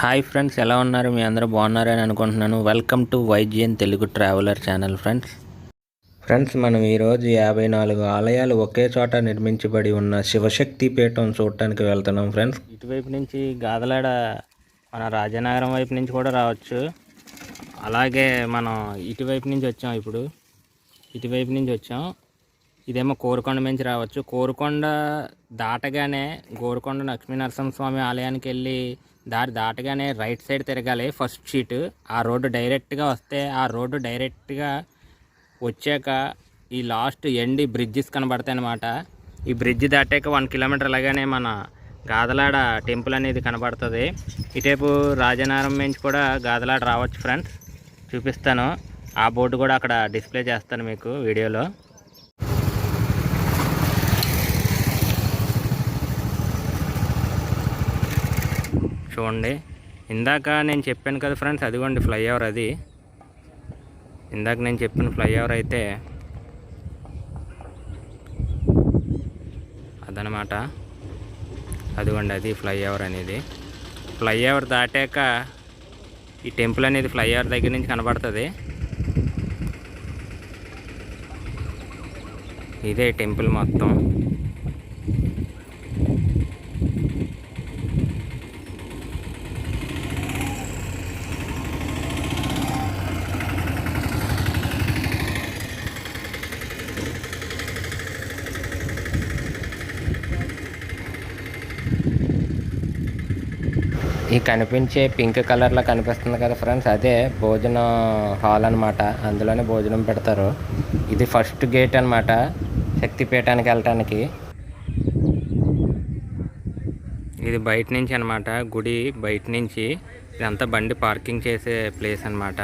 Hi friends ఎలా ఉన్నారు? మీ అందరూ బాగున్నారని అనుకుంటున్నాను. Welcome to YGN Telugu traveller channel friends. Friends మనం ఈరోజు యాభై నాలుగు ఆలయాలు ఒకే చోట నిర్మించబడి ఉన్న శివశక్తి పీఠం చూడటానికి వెళ్తున్నాం ఫ్రెండ్స్. ఇటువైపు నుంచి గాదలాడ మన రాజనగరం వైపు నుంచి కూడా రావచ్చు. అలాగే మనం ఇటువైపు నుంచి వచ్చాం ఇప్పుడు. ఇటువైపు నుంచి వచ్చాం. ఇదేమో కోరుకొండ నుంచి రావచ్చు. కోరుకొండ దాటగానే గోరుకొండ లక్ష్మీనరసింహస్వామి ఆలయానికి వెళ్ళి దారి దాటగానే రైట్ సైడ్ తిరగాలి. ఫస్ట్ షీట్. ఆ రోడ్డు డైరెక్ట్గా వస్తే ఆ రోడ్డు డైరెక్ట్గా వచ్చాక ఈ లాస్ట్ ఎండి బ్రిడ్జెస్ కనబడతాయి అన్నమాట. ఈ బ్రిడ్జ్ దాటాక వన్ కిలోమీటర్ అలాగానే మన గాదలాడ టెంపుల్ అనేది కనబడుతుంది. ఇటేపు రాజనారం నుంచి కూడా గాదలాడ రావచ్చు ఫ్రెండ్స్. చూపిస్తాను. ఆ బోర్డు కూడా అక్కడ డిస్ప్లే చేస్తాను మీకు వీడియోలో. చూడండి. ఇందాక నేను చెప్పాను కదా ఫ్రెండ్స్ అదిగోండి ఫ్లైఓవర్ అది. ఇందాక నేను చెప్పిన ఫ్లైఓవర్ అయితే అదనమాట. అదిగోండి అది ఫ్లైఓవర్ అనేది. ఫ్లైఓవర్ దాటాక ఈ టెంపుల్ అనేది ఫ్లైఓవర్ దగ్గర నుంచి కనబడుతుంది. ఇదే టెంపుల్ మొత్తం. కనిపించే పింక్ కలర్లో కనిపిస్తుంది కదా ఫ్రెండ్స్ అదే భోజన హాల్ అనమాట అందులోనే భోజనం పెడతారు. ఇది ఫస్ట్ గేట్ అనమాట శక్తిపీఠానికి వెళ్ళటానికి. ఇది బయట నుంచి అనమాట గుడి బయట నుంచి. ఇదంతా బండి పార్కింగ్ చేసే ప్లేస్ అనమాట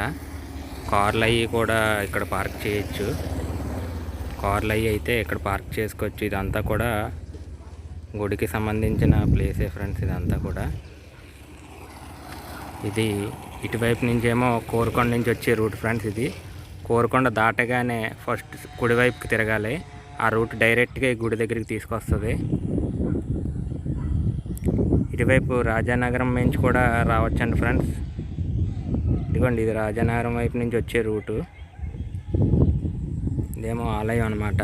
కార్లు అవి కూడా ఇక్కడ పార్క్ చేయొచ్చు. కార్లు అవి అయితే ఇక్కడ పార్క్ చేసుకోవచ్చు. ఇదంతా కూడా గుడికి సంబంధించిన ప్లేసే ఫ్రెండ్స్ ఇదంతా కూడా. ఇది ఇటువైపు నుంచేమో కోరుకొండ నుంచి వచ్చే రూట్ ఫ్రెండ్స్ ఇది. కోరుకొండ దాటగానే ఫస్ట్ కుడివైపుకి తిరగాలి. ఆ రూట్ డైరెక్ట్గా ఈ గుడి దగ్గరికి తీసుకొస్తుంది. ఇటువైపు రాజానగరం నుంచి కూడా రావచ్చండి ఫ్రెండ్స్. ఇదిగోండి ఇది రాజానగరం వైపు నుంచి వచ్చే రూటు. ఇదేమో ఆలయం అనమాట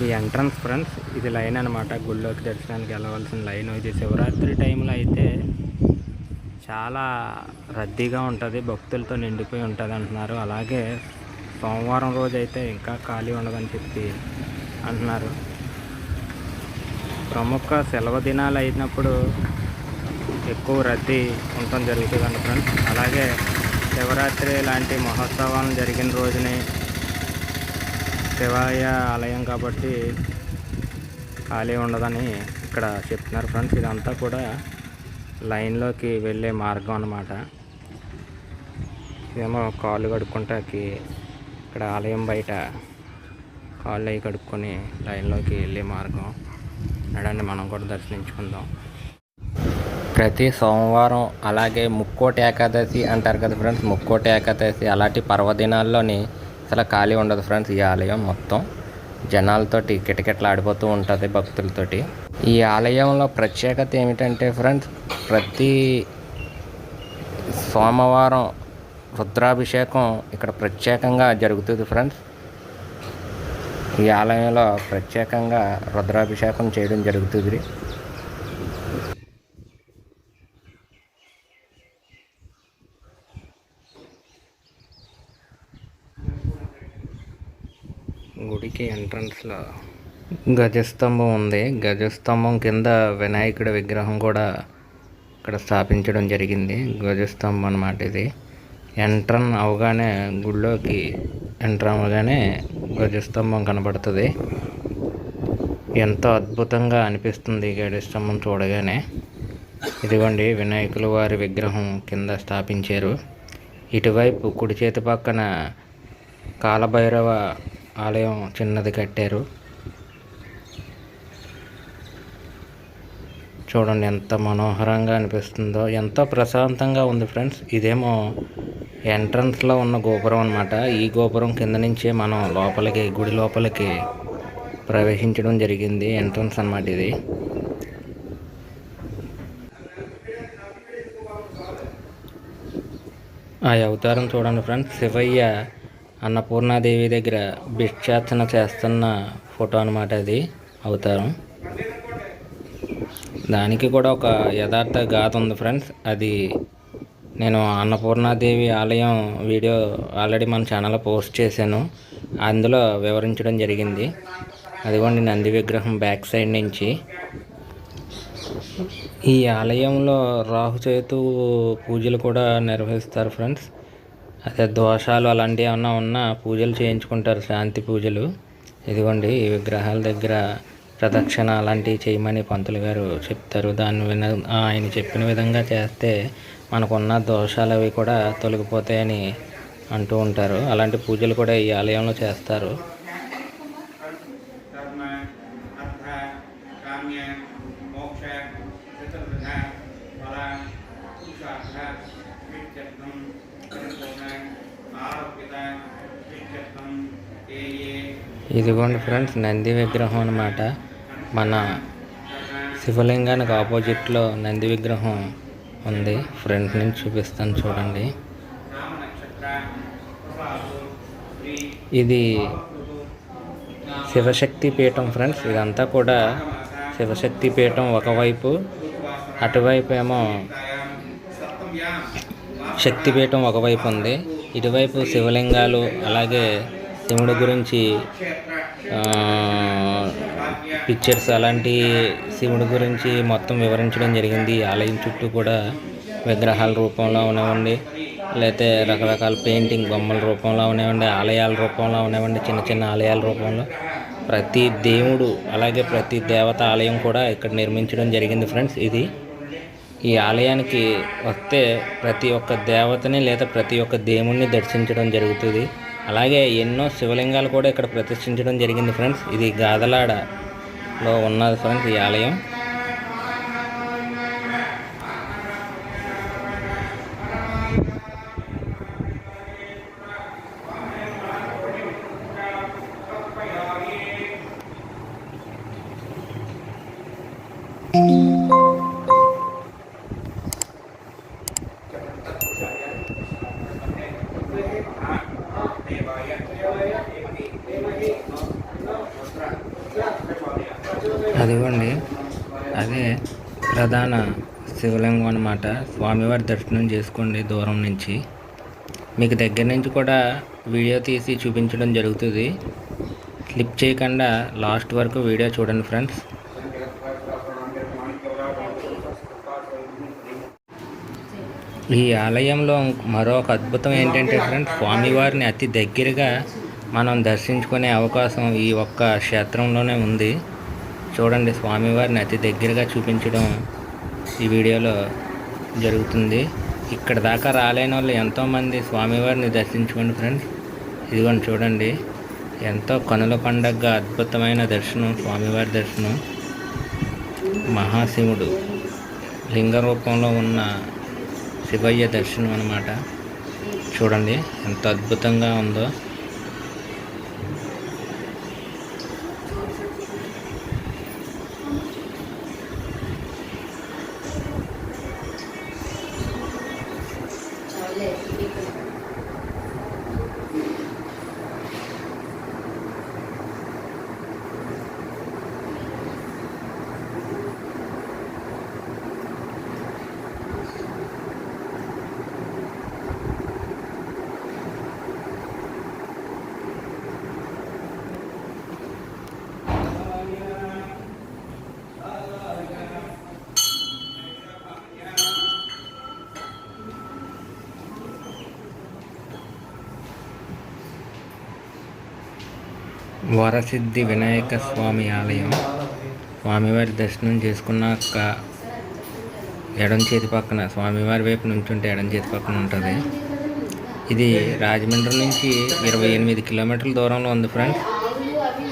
ఇది ఎంట్రన్స్ ఫ్రెండ్స్ ఇది లైన్ అనమాట గుళ్ళోకి దర్శనానికి వెళ్ళవలసిన లైన్ ఇది శివరాత్రి టైంలో అయితే చాలా రద్దీగా ఉంటుంది. భక్తులతో నిండిపోయి ఉంటుంది అంటున్నారు. అలాగే సోమవారం రోజు అయితే ఇంకా ఖాళీ ఉండదని చెప్పి అంటున్నారు. ప్రముఖ సెలవు దినాలు అయినప్పుడు ఎక్కువ రద్దీ ఉండటం జరుగుతుంది ఫ్రెండ్స్ అలాగే శివరాత్రి లాంటి మహోత్సవాలు జరిగిన రోజునే శివాయ ఆలయం కాబట్టి ఖాళీ ఉండదని ఇక్కడ చెప్తున్నారు ఫ్రెండ్స్. ఇదంతా కూడా లైన్లోకి వెళ్ళే మార్గం అన్నమాట. ఇదేమో కాళ్ళు కడుక్కుంటాకి ఇక్కడ ఆలయం బయట కాళ్ళు అవి కడుక్కొని లైన్లోకి వెళ్ళే మార్గం. నడండి మనం కూడా దర్శించుకుందాం. ప్రతి సోమవారం అలాగే ముక్కోటి ఏకాదశి అంటారు కదా ఫ్రెండ్స్. ముక్కోటి ఏకాదశి అలాంటి పర్వదినాల్లోని అసలు ఖాళీ ఉండదు ఫ్రెండ్స్ ఈ ఆలయం మొత్తం. జనాలతోటి కిటకిటలాడిపోతూ ఉంటుంది భక్తులతోటి. ఈ ఆలయంలో ప్రత్యేకత ఏమిటంటే ఫ్రెండ్స్ ప్రతి సోమవారం రుద్రాభిషేకం ఇక్కడ ప్రత్యేకంగా జరుగుతుంది ఫ్రెండ్స్ ఈ ఆలయంలో ప్రత్యేకంగా రుద్రాభిషేకం చేయడం జరుగుతుంది. గుడికి ఎంట్రన్స్లో గజస్తంభం ఉంది. గజస్తంభం కింద వినాయకుడి విగ్రహం కూడా ఇక్కడ స్థాపించడం జరిగింది. గజస్తంభం అన్నమాట ఇది. ఎంట్రన్ అవగానే గుడిలోకి ఎంటర్ అవ్వగానే గజస్తంభం కనబడుతుంది. ఎంతో అద్భుతంగా అనిపిస్తుంది గజస్తంభం చూడగానే. ఇదిగోండి వినాయకుల వారి విగ్రహం కింద స్థాపించారు. ఇటువైపు కుడి చేతి పక్కన కాలభైరవ ఆలయం చిన్నది కట్టారు. చూడండి ఎంత మనోహరంగా అనిపిస్తుందో ఎంతో ప్రశాంతంగా ఉంది ఫ్రెండ్స్. ఇదేమో ఎంట్రన్స్లో ఉన్న గోపురం అనమాట ఈ గోపురం కింద నుంచే మనం లోపలికి గుడి లోపలికి ప్రవేశించడం జరిగింది. ఎంట్రన్స్ అనమాట ఇది. ఆ అవతారం చూడండి ఫ్రెండ్స్. శివయ్య అన్నపూర్ణాదేవి దగ్గర భిక్షార్చన చేస్తున్న ఫోటో అనమాట అది అవతారం. దానికి కూడా ఒక యథార్థ గాథ ఉంది ఫ్రెండ్స్. అది నేను అన్నపూర్ణాదేవి ఆలయం వీడియో ఆల్రెడీ మన ఛానల్లో పోస్ట్ చేశాను. అందులో వివరించడం జరిగింది. అదిగోండి నంది విగ్రహం బ్యాక్ సైడ్ నుంచి. ఈ ఆలయంలో రాహుచేతు పూజలు కూడా నిర్వహిస్తారు ఫ్రెండ్స్. అదే దోషాలు అలాంటివి ఏమన్నా ఉన్నా పూజలు చేయించుకుంటారు శాంతి పూజలు. ఇదిగోండి ఈ విగ్రహాల దగ్గర ప్రదక్షిణ అలాంటివి చేయమని పంతులు గారు చెప్తారు. దాన్ని విన ఆయన చెప్పిన విధంగా చేస్తే మనకున్న దోషాలు అవి కూడా తొలగిపోతాయని అంటూ ఉంటారు. అలాంటి పూజలు కూడా ఈ ఆలయంలో చేస్తారు. ఇదిగోండి ఫ్రెండ్స్ నంది విగ్రహం అనమాట మన శివలింగానికి ఆపోజిట్లో నంది విగ్రహం ఉంది. ఫ్రంట్ నుంచి చూపిస్తాను చూడండి. ఇది శివశక్తి పీఠం ఫ్రెండ్స్. ఇదంతా కూడా శివశక్తి పీఠం ఒకవైపు అటువైపు ఏమో శక్తిపీఠం ఒకవైపు ఉంది. ఇటువైపు శివలింగాలు అలాగే శివుడి గురించి పిక్చర్స్ అలాంటి శివుడి గురించి మొత్తం వివరించడం జరిగింది. ఆలయం చుట్టూ కూడా విగ్రహాల రూపంలో ఉన్నవండి. లేకపోతే రకరకాల పెయింటింగ్ బొమ్మల రూపంలో ఉన్నవండి ఆలయాల రూపంలో ఉన్నవండి చిన్న చిన్న ఆలయాల రూపంలో. ప్రతి దేవుడు అలాగే ప్రతి దేవత ఆలయం కూడా ఇక్కడ నిర్మించడం జరిగింది ఫ్రెండ్స్. ఇది ఈ ఆలయానికి వస్తే ప్రతి ఒక్క దేవతని లేదా ప్రతి ఒక్క దేవుణ్ణి దర్శించడం జరుగుతుంది. అలాగే ఎన్నో శివలింగాలు కూడా ఇక్కడ ప్రతిష్ఠించడం జరిగింది ఫ్రెండ్స్ ఇది గాదలాడలో ఉన్నది ఫ్రెండ్స్ ఈ ఆలయం. ప్రధాన శివలింగం అనమాట స్వామివారి దర్శనం చేసుకోండి దూరం నుంచి. మీకు దగ్గర నుంచి కూడా వీడియో తీసి చూపించడం జరుగుతుంది. స్లిప్ చేయకుండా లాస్ట్ వరకు వీడియో చూడండి ఫ్రెండ్స్. ఈ ఆలయంలో మరొక అద్భుతం ఏంటంటే ఫ్రెండ్స్ స్వామివారిని అతి దగ్గరగా మనం దర్శించుకునే అవకాశం ఈ ఒక్క క్షేత్రంలోనే ఉంది. చూడండి స్వామివారిని అతి దగ్గరగా చూపించడం ఈ వీడియోలో జరుగుతుంది. ఇక్కడ దాకా రాలేని వాళ్ళు ఎంతోమంది స్వామివారిని దర్శించుకోండి ఫ్రెండ్స్. ఇదిగోండి చూడండి. ఎంతో కనుల పండగగా అద్భుతమైన దర్శనం స్వామివారి దర్శనం. మహాశివుడు లింగ రూపంలో ఉన్న శివయ్య దర్శనం అన్నమాట. చూడండి ఎంత అద్భుతంగా ఉందో. వరసిద్ధి వినాయక స్వామి ఆలయం. స్వామివారి దర్శనం చేసుకున్నాక ఎడం చేతి పక్కన స్వామివారి వైపు నుంచుంటే ఎడం చేతి పక్కన ఉంటుంది. ఇది రాజమండ్రి నుంచి ఇరవై ఎనిమిది కిలోమీటర్ల దూరంలో ఉంది ఫ్రెండ్స్.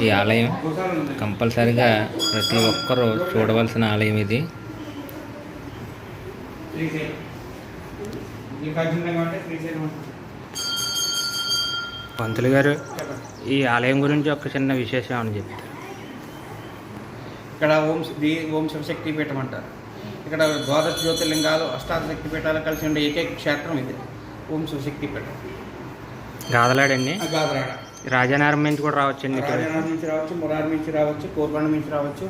ఈ ఆలయం కంపల్సరిగా ప్రతి ఒక్కరూ చూడవలసిన ఆలయం ఇది. పంతులు గారు ఈ ఆలయం గురించి ఒక చిన్న విశేషం అని చెప్తారు? ఇక్కడ ఓం ది ఓం శివశక్తి పీఠం అంటారు. ఇక్కడ ద్వాదశ జ్యోతిర్లింగాలు అష్టాదశ శక్తి పీఠాలు కలిసి ఉండే ఏకైక క్షేత్రం ఇది. ఓం శివశక్తి పీఠం. గాదలాడండి? రాజానగరం నుంచి కూడా ఇక్కడ. రాజనగరం నుంచి రావచ్చు మురారి నుంచి రావచ్చు కోర్బండ నుంచి రావచ్చు.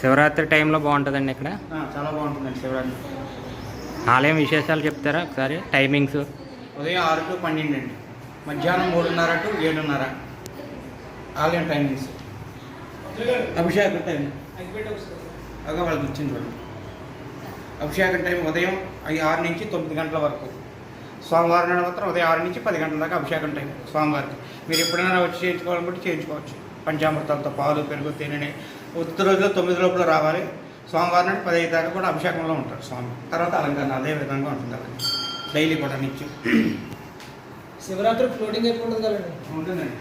శివరాత్రి టైంలో బాగుంటుందండి ఇక్కడ? చాలా బాగుంటుందండి శివరాత్రి. ఆలయం విశేషాలు చెప్తారా ఒకసారి? టైమింగ్స్? ఉదయం ఆరు టు పన్నెండు అండి. మధ్యాహ్నం మూడున్నర టు ఏడున్నర. ఆలయం టైమింగ్స్ అభిషేకం టైం అగా వాళ్ళకి ఇచ్చింది వాళ్ళు. అభిషేకం టైం ఉదయం ఆరు నుంచి తొమ్మిది గంటల వరకు. సోమవారం నాడు మాత్రం ఉదయం ఆరు నుంచి పది గంటల దాకా అభిషేకం టైం స్వామివారికి. మీరు ఎప్పుడైనా వచ్చి చేయించుకోవాలనుకుంటే చేయించుకోవచ్చు. పంచామృతాలతో పాలు పెరుగు తేనెని. ఉత్త రోజులో తొమ్మిది లోపల రావాలి. సోమవారం నాడు పదిహేను దాకా కూడా అభిషేకంలో ఉంటారు స్వామి. తర్వాత అలంకరణ అదే విధంగా ఉంటుంది అలాగే. డైలీ కూడా నిత్యం శివరాత్రి ఫ్లోటింగ్ కదండి? ఉంటుందండి.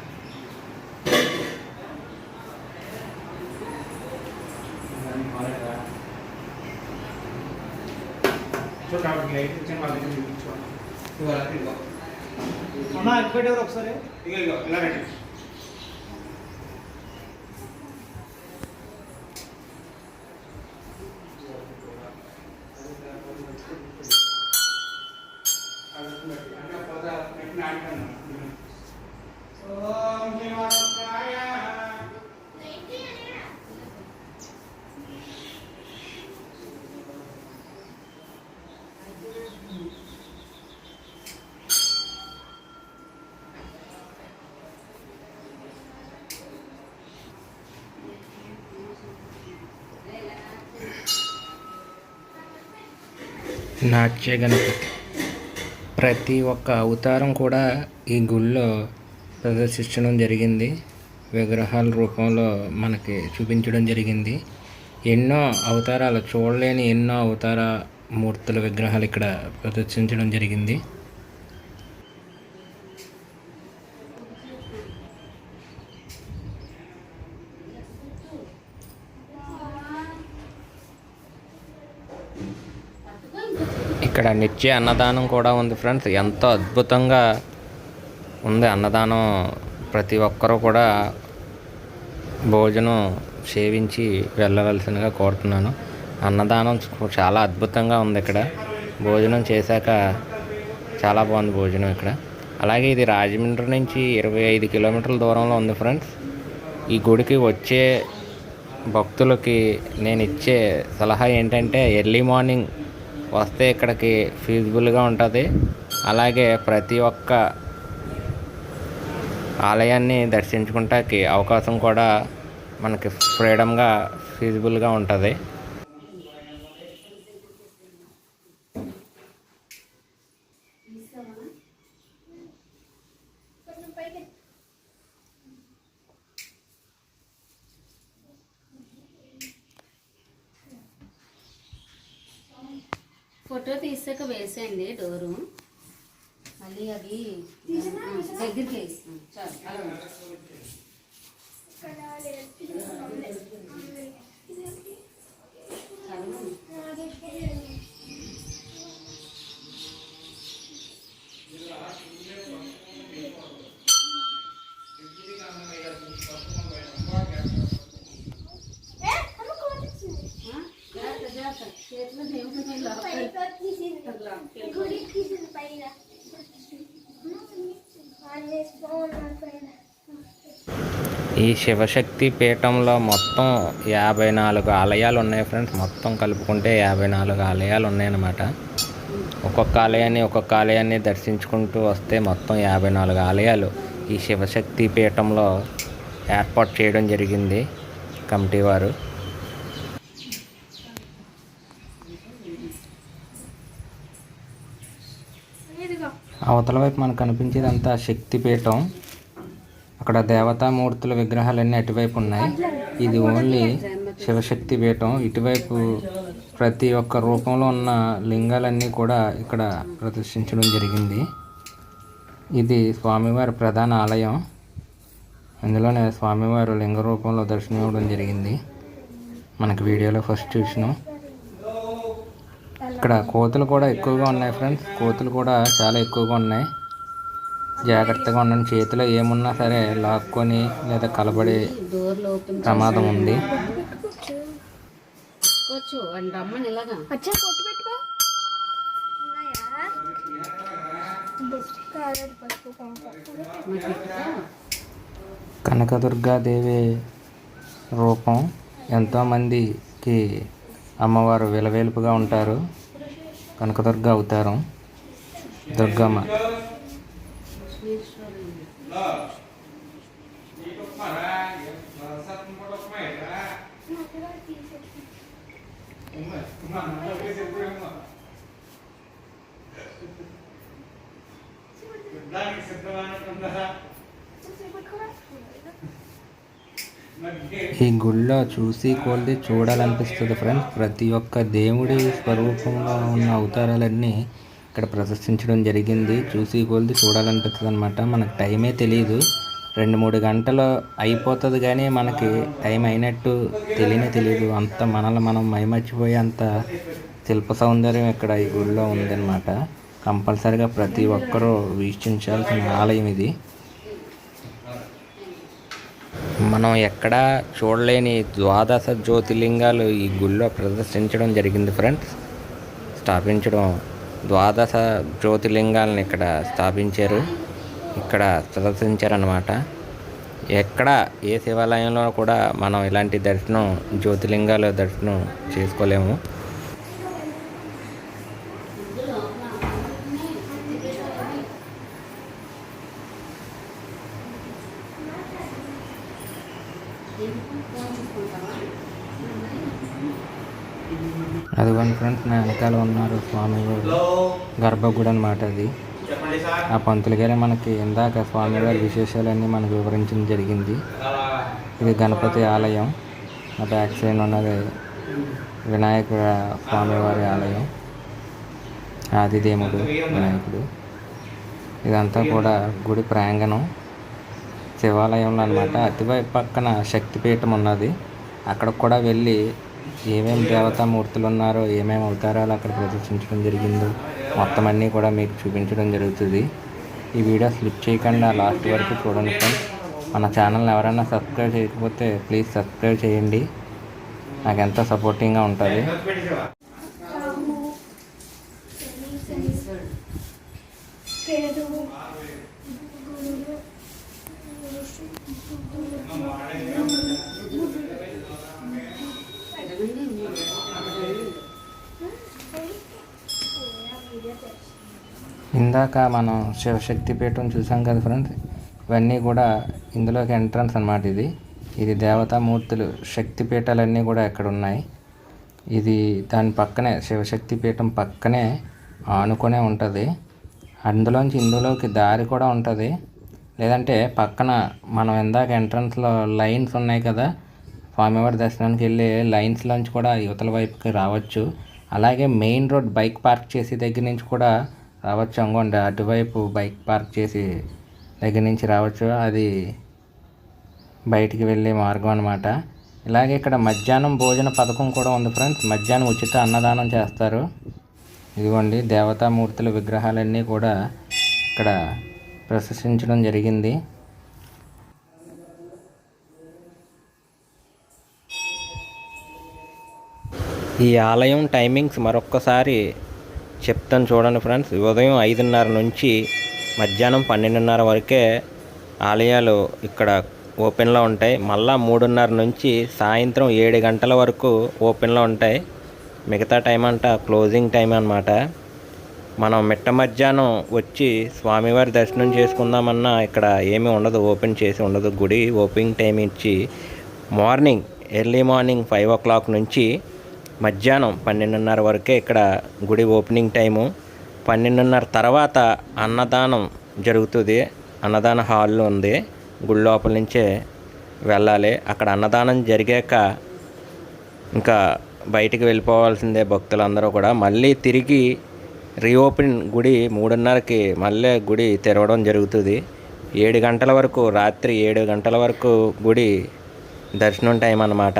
చూడండి లైట్ ఇచ్చిన వాళ్ళ దగ్గర చూపించుకోండి ఇవాళ ఇదిగో ఒకసారి ఇగో ఇలా రండి ఓం శివాయ నాట్య గణపతి ప్రతి ఒక్క అవతారం కూడా ఈ గుళ్ళో ప్రదర్శించడం జరిగింది. విగ్రహాల రూపంలో మనకి చూపించడం జరిగింది. ఎన్నో అవతారాలు చూడలేని ఎన్నో అవతార మూర్తుల విగ్రహాలు ఇక్కడ ప్రదర్శించడం జరిగింది. ఇక్కడ నిత్య అన్నదానం కూడా ఉంది ఫ్రెండ్స్. ఎంతో అద్భుతంగా ఉంది అన్నదానం. ప్రతి ఒక్కరూ కూడా భోజనం సేవించి వెళ్ళవలసిందిగా కోరుతున్నాను. అన్నదానం చాలా అద్భుతంగా ఉంది ఇక్కడ. భోజనం చేశాక చాలా బాగుంది భోజనం ఇక్కడ. అలాగే ఇది రాజమండ్రి నుంచి ఇరవై ఐదు కిలోమీటర్ల దూరంలో ఉంది ఫ్రెండ్స్. ఈ గుడికి వచ్చే భక్తులకి నేను ఇచ్చే సలహా ఏంటంటే ఎర్లీ మార్నింగ్ వస్తే ఇక్కడికి ఫీజిబుల్గా ఉంటుంది. అలాగే ప్రతి ఒక్క ఆలయాన్ని దర్శించుకుంటానికి అవకాశం కూడా మనకి ఫ్రీడమ్గా ఫీజిబుల్గా ఉంటుంది ఫోటో వేసేయండి డోరు. మళ్ళీ అవి దగ్గరికి వేస్తాం చాలు అలా ఉంచు. చాలు. ఆ? జాగ్రత్త, జాగ్రత్త. చేతిలో దేవుని లోపల. గుడి తీసింది పైన ఈ శివశక్తి పీఠంలో మొత్తం యాభై నాలుగు ఆలయాలు ఉన్నాయి ఫ్రెండ్స్. మొత్తం కలుపుకుంటే యాభై నాలుగు ఆలయాలు ఉన్నాయన్నమాట. ఒక్కొక్క ఆలయాన్ని ఒక్కొక్క ఆలయాన్ని దర్శించుకుంటూ వస్తే మొత్తం యాభై నాలుగు ఆలయాలు ఈ శివశక్తి పీఠంలో ఏర్పాటు చేయడం జరిగింది కమిటీ వారు. అవతల వైపు మనకు కనిపించేదంతా శక్తిపీఠం అక్కడ దేవతామూర్తుల విగ్రహాలన్నీ అటువైపు ఉన్నాయి. ఇది ఓన్లీ శివశక్తి పీఠం. ఇటువైపు ప్రతి ఒక్క రూపంలో ఉన్న లింగాలన్నీ కూడా ఇక్కడ ప్రదర్శించడం జరిగింది. ఇది స్వామివారి ప్రధాన ఆలయం. అందులోనే స్వామివారు లింగ రూపంలో దర్శనం ఇవ్వడం జరిగింది. మనకి వీడియోలో ఫస్ట్ చూసినాం. ఇక్కడ కోతులు కూడా ఎక్కువగా ఉన్నాయి ఫ్రెండ్స్ కోతులు కూడా చాలా ఎక్కువగా ఉన్నాయి. జాగ్రత్తగా ఉండండి. చేతిలో ఏమున్నా సరే లాక్కొని లేదా కలబడే ప్రమాదం ఉంది. కనకదుర్గాదేవి రూపం ఎంతోమందికి అమ్మవారు విలవేలుపుగా ఉంటారు. కనకదుర్గ అవతారం. దుర్గమ్మ. ఈ గుళ్ళో చూసి కొలిది చూడాలనిపిస్తుంది ఫ్రెండ్స్ ప్రతి ఒక్క దేవుడి స్వరూపంలో ఉన్న అవతారాలన్నీ ఇక్కడ ప్రదర్శించడం జరిగింది. చూసి కొలిది చూడాలనిపిస్తుంది అనమాట మనకు టైమే తెలియదు రెండు మూడు గంటలు అయిపోతుంది కానీ మనకి టైం అయినట్టు తెలియనే తెలియదు అంత మనల్ని మనం మైమర్చిపోయే అంత శిల్ప సౌందర్యం ఇక్కడ ఈ గుడిలో ఉందన్నమాట. కంపల్సరిగా ప్రతి ఒక్కరూ వీక్షించాల్సిన ఆలయం ఇది. మనం ఎక్కడా చూడలేని ద్వాదశ జ్యోతిర్లింగాలు ఈ గుళ్ళో ప్రదర్శించడం జరిగింది ఫ్రెండ్స్. స్థాపించడం ద్వాదశ జ్యోతిర్లింగాలను ఇక్కడ స్థాపించారు. ఇక్కడ ప్రదర్శించారనమాట ఎక్కడ ఏ శివాలయంలో కూడా మనం ఇలాంటి దర్శనం జ్యోతిర్లింగాల దర్శనం చేసుకోలేము అదిగోండి ఫ్రెండ్స్ నా వెనకాల ఉన్నారు స్వామి గర్భగుడి అనమాట అది. ఆ పంతులు గారే మనకి ఇందాక స్వామివారి విశేషాలన్నీ మనకు వివరించడం జరిగింది. ఇది గణపతి ఆలయం. ఆ బ్యాక్ సైడ్ ఉన్నది వినాయక స్వామివారి ఆలయం. ఆదిదేవుడు వినాయకుడు. ఇదంతా కూడా గుడి ప్రాంగణం. శివాలయంలో అనమాట అటువైపు పక్కన శక్తిపీఠం ఉన్నది. అక్కడ కూడా వెళ్ళి ఏమేమి దేవతామూర్తులు ఉన్నారో ఏమేమి అవతారాలు అక్కడ ప్రదర్శించడం జరిగిందో మొత్తం అన్నీ కూడా మీకు చూపించడం జరుగుతుంది. ఈ వీడియో స్లిప్ చేయకుండా లాస్ట్ వరకు చూడండి ఫ్రెండ్స్. మన ఛానల్ని ఎవరైనా సబ్స్క్రైబ్ చేయకపోతే ప్లీజ్ సబ్స్క్రైబ్ చేయండి. నాకు ఎంతో సపోర్టింగ్గా ఉంటుంది. ఇందాక మనం శివశక్తి పీఠం చూసాం కదా ఫ్రెండ్స్ ఇవన్నీ కూడా ఇందులోకి ఎంట్రన్స్ అనమాట ఇది. ఇది దేవతామూర్తులు శక్తి పీఠాలన్నీ కూడా ఇక్కడ ఉన్నాయి. ఇది దాని పక్కనే శివశక్తి పీఠం పక్కనే ఆనుకునే ఉంటుంది. అందులోంచి ఇందులోకి దారి కూడా ఉంటుంది. లేదంటే పక్కన మనం ఇందాక ఎంట్రన్స్లో లైన్స్ ఉన్నాయి కదా స్వామివారి దర్శనానికి వెళ్ళే లైన్స్లోంచి కూడా యువతల వైపుకి రావచ్చు. అలాగే మెయిన్ రోడ్ బైక్ పార్క్ చేసే దగ్గర నుంచి కూడా రావచ్చు అనుకోండి అటువైపు బైక్ పార్క్ చేసి దగ్గర నుంచి రావచ్చు. అది బయటికి వెళ్ళే మార్గం అనమాట ఇలాగే ఇక్కడ మధ్యాహ్నం భోజన పథకం కూడా ఉంది ఫ్రెండ్స్. మధ్యాహ్నం ఉచిత అన్నదానం చేస్తారు. ఇదిగోండి దేవతామూర్తుల విగ్రహాలన్నీ కూడా ఇక్కడ ప్రదర్శించడం జరిగింది. ఈ ఆలయం టైమింగ్స్ మరొక్కసారి చెప్తాను చూడండి ఫ్రెండ్స్. ఉదయం ఐదున్నర నుంచి మధ్యాహ్నం పన్నెండున్నర వరకే ఆలయాలు ఇక్కడ ఓపెన్లో ఉంటాయి. మళ్ళా మూడున్నర నుంచి సాయంత్రం ఏడు గంటల వరకు ఓపెన్లో ఉంటాయి. మిగతా టైం అంట క్లోజింగ్ టైం అన్నమాట. మనం మిట్ట మధ్యాహ్నం వచ్చి స్వామివారి దర్శనం చేసుకుందామన్నా ఇక్కడ ఏమీ ఉండదు. ఓపెన్ చేసి ఉండదు. గుడి ఓపెనింగ్ టైం ఇచ్చి morning early morning five o'clock నుంచి మధ్యాహ్నం పన్నెండున్నర వరకే ఇక్కడ గుడి ఓపెనింగ్ టైము. పన్నెండున్నర తర్వాత అన్నదానం జరుగుతుంది. అన్నదాన హాల్ ఉంది. గుడి లోపల నుంచే వెళ్ళాలి. అక్కడ అన్నదానం జరిగాక ఇంకా బయటికి వెళ్ళిపోవాల్సిందే భక్తులందరూ కూడా. మళ్ళీ తిరిగి రీఓపెన్ గుడి మూడున్నరకి మళ్ళీ గుడి తెరవడం జరుగుతుంది. ఏడు గంటల వరకు రాత్రి ఏడు గంటల వరకు గుడి దర్శనం టైం అన్నమాట.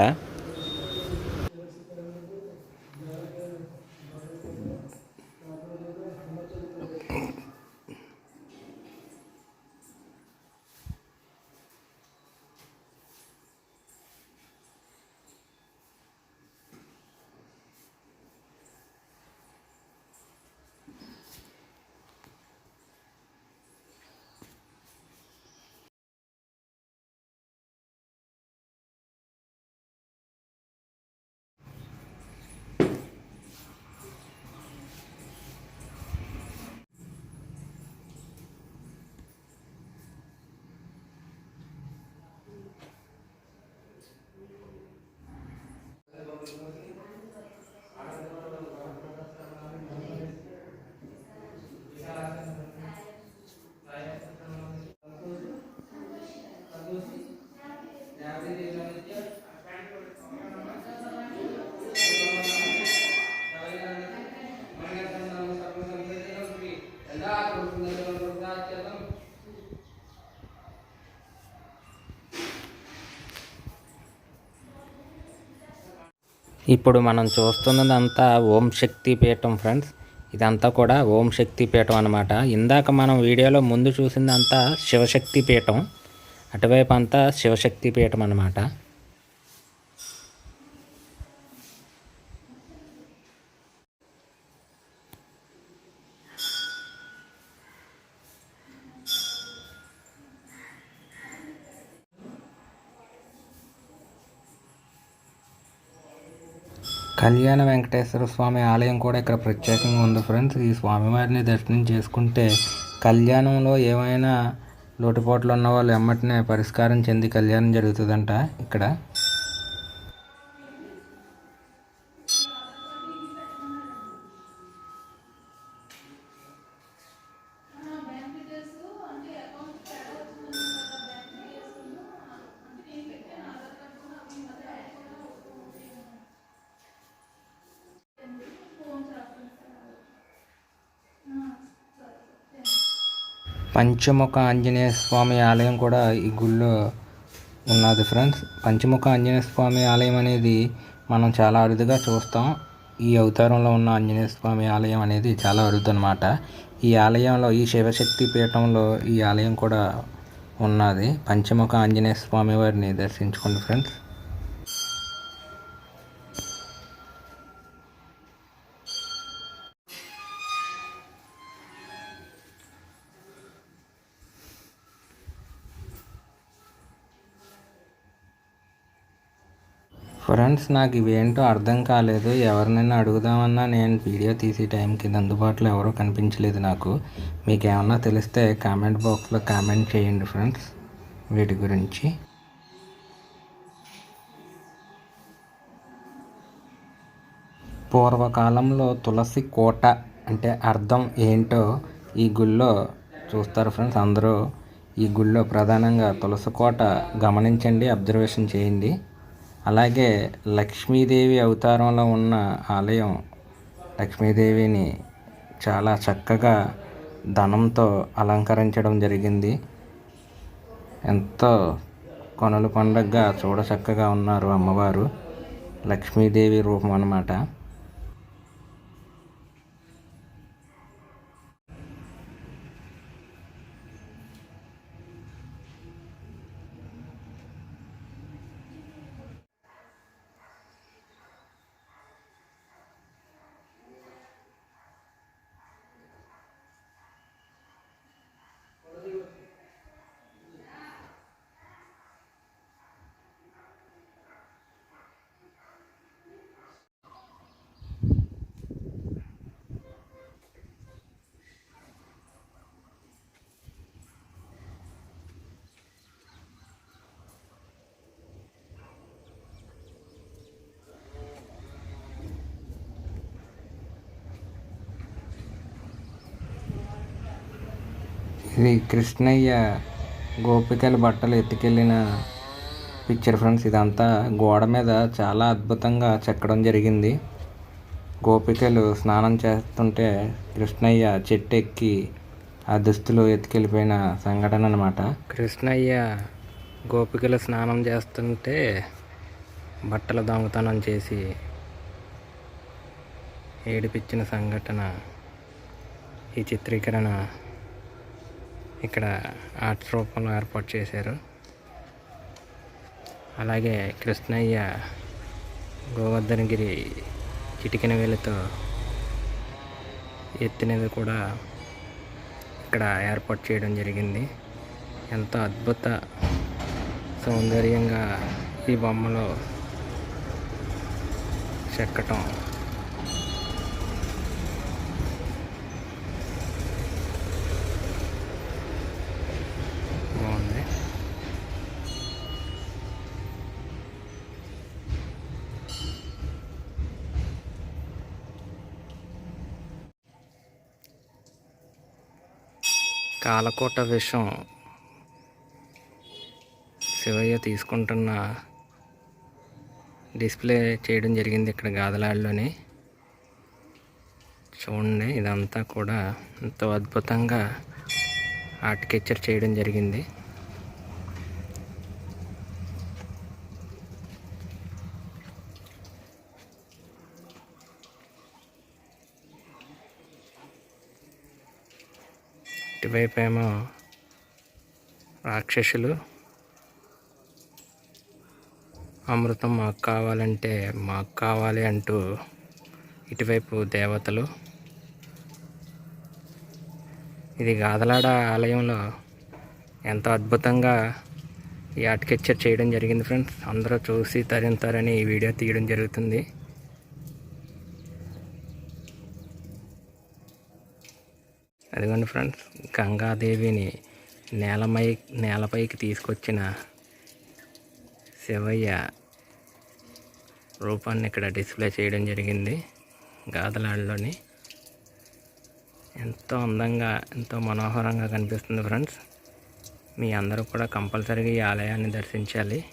working with me. ఇప్పుడు మనం చూస్తున్నదంతా ఓం శక్తి పీఠం ఫ్రెండ్స్. ఇదంతా కూడా ఓం శక్తి పీఠం అనమాట ఇందాక మనం వీడియోలో ముందు చూసిందంతా శివశక్తి పీఠం. అటువైపు అంతా శివశక్తి పీఠం అనమాట కళ్యాణ వెంకటేశ్వర స్వామి ఆలయం కూడా ఇక్కడ ప్రత్యేకంగా ఉంది ఫ్రెండ్స్. ఈ స్వామివారిని దర్శనం చేసుకుంటే కళ్యాణంలో ఏమైనా లోటుపాట్లు ఉన్న వాళ్ళు ఎమ్మటనే పరిష్కారం చెంది కళ్యాణం జరుగుతుందంట ఇక్కడ. పంచముఖ ఆంజనేయ స్వామి ఆలయం కూడా ఈ గుళ్ళో ఉన్నది ఫ్రెండ్స్. పంచముఖ ఆంజనేయ స్వామి ఆలయం అనేది మనం చాలా అరుదుగా చూస్తాం. ఈ అవతారంలో ఉన్న ఆంజనేయ స్వామి ఆలయం అనేది చాలా అరుదు అనమాట ఈ ఆలయంలో ఈ శివశక్తి పీఠంలో ఈ ఆలయం కూడా ఉన్నది. పంచముఖ ఆంజనేయ స్వామి వారిని దర్శించుకోండి ఫ్రెండ్స్. ఫ్రెండ్స్ నాకు ఇవేంటో అర్థం కాలేదు. ఎవరినైనా అడుగుదామన్నా నేను వీడియో తీసే టైంకి అందుబాటులో ఎవరో కనిపించలేదు నాకు. మీకు ఏమన్నా తెలిస్తే కామెంట్ బాక్స్లో కామెంట్ చేయండి ఫ్రెండ్స్. వీటి గురించి. పూర్వకాలంలో తులసి కోట అంటే అర్థం ఏంటో ఈ గుళ్ళో చూస్తారు ఫ్రెండ్స్ అందరూ. ఈ గుళ్ళో ప్రధానంగా తులసి కోట గమనించండి అబ్జర్వేషన్ చేయండి. అలాగే లక్ష్మీదేవి అవతారంలో ఉన్న ఆలయం లక్ష్మీదేవిని చాలా చక్కగా ధనంతో అలంకరించడం జరిగింది. ఎంతో కొనలు పండగగా చూడ చక్కగా ఉన్నారు అమ్మవారు. లక్ష్మీదేవి రూపం అన్నమాట. ఇది కృష్ణయ్య గోపికల బట్టలు ఎత్తుకెళ్ళిన పిక్చర్ ఫ్రెండ్స్ ఇదంతా గోడ మీద చాలా అద్భుతంగా చెక్కడం జరిగింది. గోపికలు స్నానం చేస్తుంటే కృష్ణయ్య చెట్టు ఎక్కి ఆ దుస్తులు ఎత్తుకెళ్ళిపోయిన సంఘటన అనమాట కృష్ణయ్య గోపికలు స్నానం చేస్తుంటే బట్టల దొంగతనం చేసి ఏడిపించిన సంఘటన ఈ చిత్రీకరణ ఇక్కడ ఆర్ట్స్ రూపంలో ఏర్పాటు చేశారు. అలాగే కృష్ణయ్య గోవర్ధనగిరి చిటికిన వేలతో ఎత్తినది కూడా ఇక్కడ ఏర్పాటు చేయడం జరిగింది. ఎంతో అద్భుత సౌందర్యంగా ఈ బొమ్మలో చెక్కటం బాగుంది కాలకోట విషం శివయ్య తీసుకుంటున్న డిస్ప్లే చేయడం జరిగింది ఇక్కడ గాదలాడలోని. చూడండి ఇదంతా కూడా ఎంతో అద్భుతంగా ఆర్టికెచర్ చేయడం జరిగింది. ఇటువైపు ఏమో రాక్షసులు. అమృతం మాకు కావాలంటే మాకు కావాలి అంటూ ఇటువైపు దేవతలు. ఇది గాదలాడ ఆలయంలో ఎంతో అద్భుతంగా ఈ ఆర్టికెక్చర్ చేయడం జరిగింది ఫ్రెండ్స్. అందరూ చూసి తరింతారని ఈ వీడియో తీయడం జరుగుతుంది. అదిగోండి ఫ్రెండ్స్ గంగాదేవిని నేలమై నేలపైకి తీసుకొచ్చిన శివయ్య రూపాన్ని ఇక్కడ డిస్ప్లే చేయడం జరిగింది గాదలాడలోని ఎంతో అందంగా ఎంతో మనోహరంగా కనిపిస్తుంది ఫ్రెండ్స్. మీ అందరూ కూడా కంపల్సరీగా ఈ ఆలయాన్ని దర్శించాలి.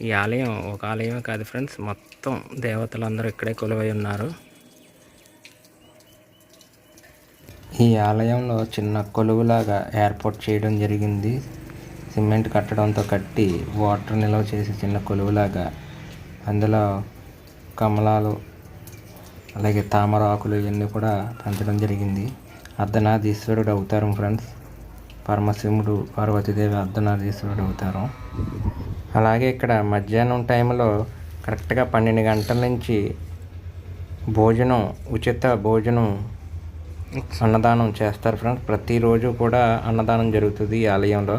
ఈ ఆలయం ఒక ఆలయమే కాదు ఫ్రెండ్స్ మొత్తం దేవతలందరూ ఇక్కడే కొలువై ఉన్నారు. ఈ ఆలయంలో చిన్న కొలువులాగా ఏర్పాటు చేయడం జరిగింది. సిమెంట్ కట్టడంతో కట్టి వాటర్ నిల్వ చేసి చిన్న కొలువులాగా అందులో కమలాలు అలాగే తామర ఆకులు ఇవన్నీ కూడా పెంచడం జరిగింది. అర్ధనాథీశ్వరుడు అవుతారు ఫ్రెండ్స్. పరమశివుడు పార్వతీదేవి అర్ధనాథీశ్వరుడు అవుతారు. అలాగే ఇక్కడ మధ్యాహ్నం టైంలో కరెక్ట్గా పన్నెండు గంటల నుంచి భోజనం ఉచిత భోజనం అన్నదానం చేస్తారు ఫ్రెండ్స్. ప్రతిరోజు కూడా అన్నదానం జరుగుతుంది ఈ ఆలయంలో.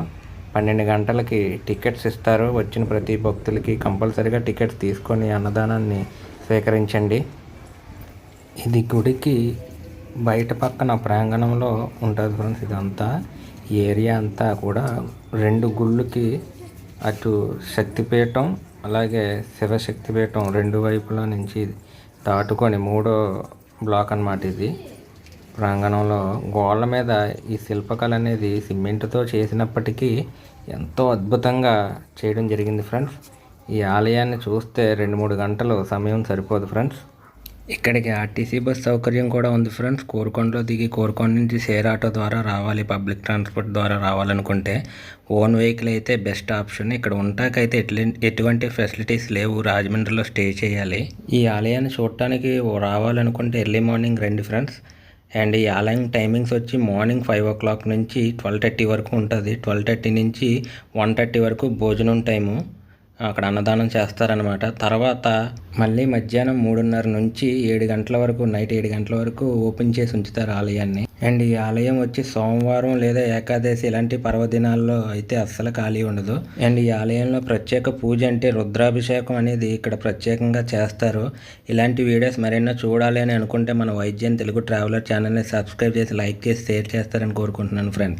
పన్నెండు గంటలకి టికెట్స్ ఇస్తారు. వచ్చిన ప్రతి భక్తులకి కంపల్సరీగా టికెట్స్ తీసుకొని అన్నదానాన్ని స్వీకరించండి. ఇది గుడికి బయట పక్కన ప్రాంగణంలో ఉంటుంది ఫ్రెండ్స్. ఇదంతా ఈ ఏరియా అంతా కూడా రెండు గుళ్ళకి అటు శక్తిపీఠం అలాగే శివశక్తిపీఠం రెండు వైపుల నుంచి దాటుకొని మూడో బ్లాక్ అన్నమాట ఇది. ప్రాంగణంలో గోళ్ళ మీద ఈ శిల్పకళ అనేది సిమెంట్తో చేసినప్పటికీ ఎంతో అద్భుతంగా చేయడం జరిగింది ఫ్రెండ్స్. ఈ ఆలయాన్ని చూస్తే రెండు మూడు గంటలు సమయం సరిపోదు ఫ్రెండ్స్. ఇక్కడికి ఆర్టీసీ బస్ సౌకర్యం కూడా ఉంది ఫ్రెండ్స్. కోరుకొండలో దిగి కోరుకొండ నుంచి షేర్ ఆటో ద్వారా రావాలి పబ్లిక్ ట్రాన్స్పోర్ట్ ద్వారా రావాలనుకుంటే ఓన్ వెహికల్ అయితే బెస్ట్ ఆప్షన్. ఇక్కడ ఉంటాకైతే ఎట్ల ఎటువంటి ఫెసిలిటీస్ లేవు. రాజమండ్రిలో స్టే చేయాలి. ఈ ఆలయాన్ని చూడటానికి రావాలనుకుంటే ఎర్లీ మార్నింగ్ రండి ఫ్రెండ్స్. అండ్ ఈ ఆలయం టైమింగ్స్ వచ్చి మార్నింగ్ ఫైవ్ ఓ క్లాక్ నుంచి ట్వెల్వ్ థర్టీ వరకు ఉంటుంది. ట్వెల్వ్ థర్టీ నుంచి వన్ థర్టీ వరకు భోజనం టైము. అక్కడ అన్నదానం చేస్తారనమాట తర్వాత మళ్ళీ మధ్యాహ్నం మూడున్నర నుంచి ఏడు గంటల వరకు నైట్ ఏడు గంటల వరకు ఓపెన్ చేసి ఉంచుతారు ఆలయాన్ని. అండ్ ఈ ఆలయం వచ్చి సోమవారం లేదా ఏకాదశి ఇలాంటి పర్వదినాల్లో అయితే అస్సలు ఖాళీ ఉండదు. అండ్ ఈ ఆలయంలో ప్రత్యేక పూజ అంటే రుద్రాభిషేకం అనేది ఇక్కడ ప్రత్యేకంగా చేస్తారు. ఇలాంటి వీడియోస్ మరెన్నో చూడాలి అని అనుకుంటే మన వైద్యం తెలుగు ట్రావెలర్ ఛానల్ని సబ్స్క్రైబ్ చేసి లైక్ చేసి షేర్ చేస్తారని కోరుకుంటున్నాను ఫ్రెండ్స్.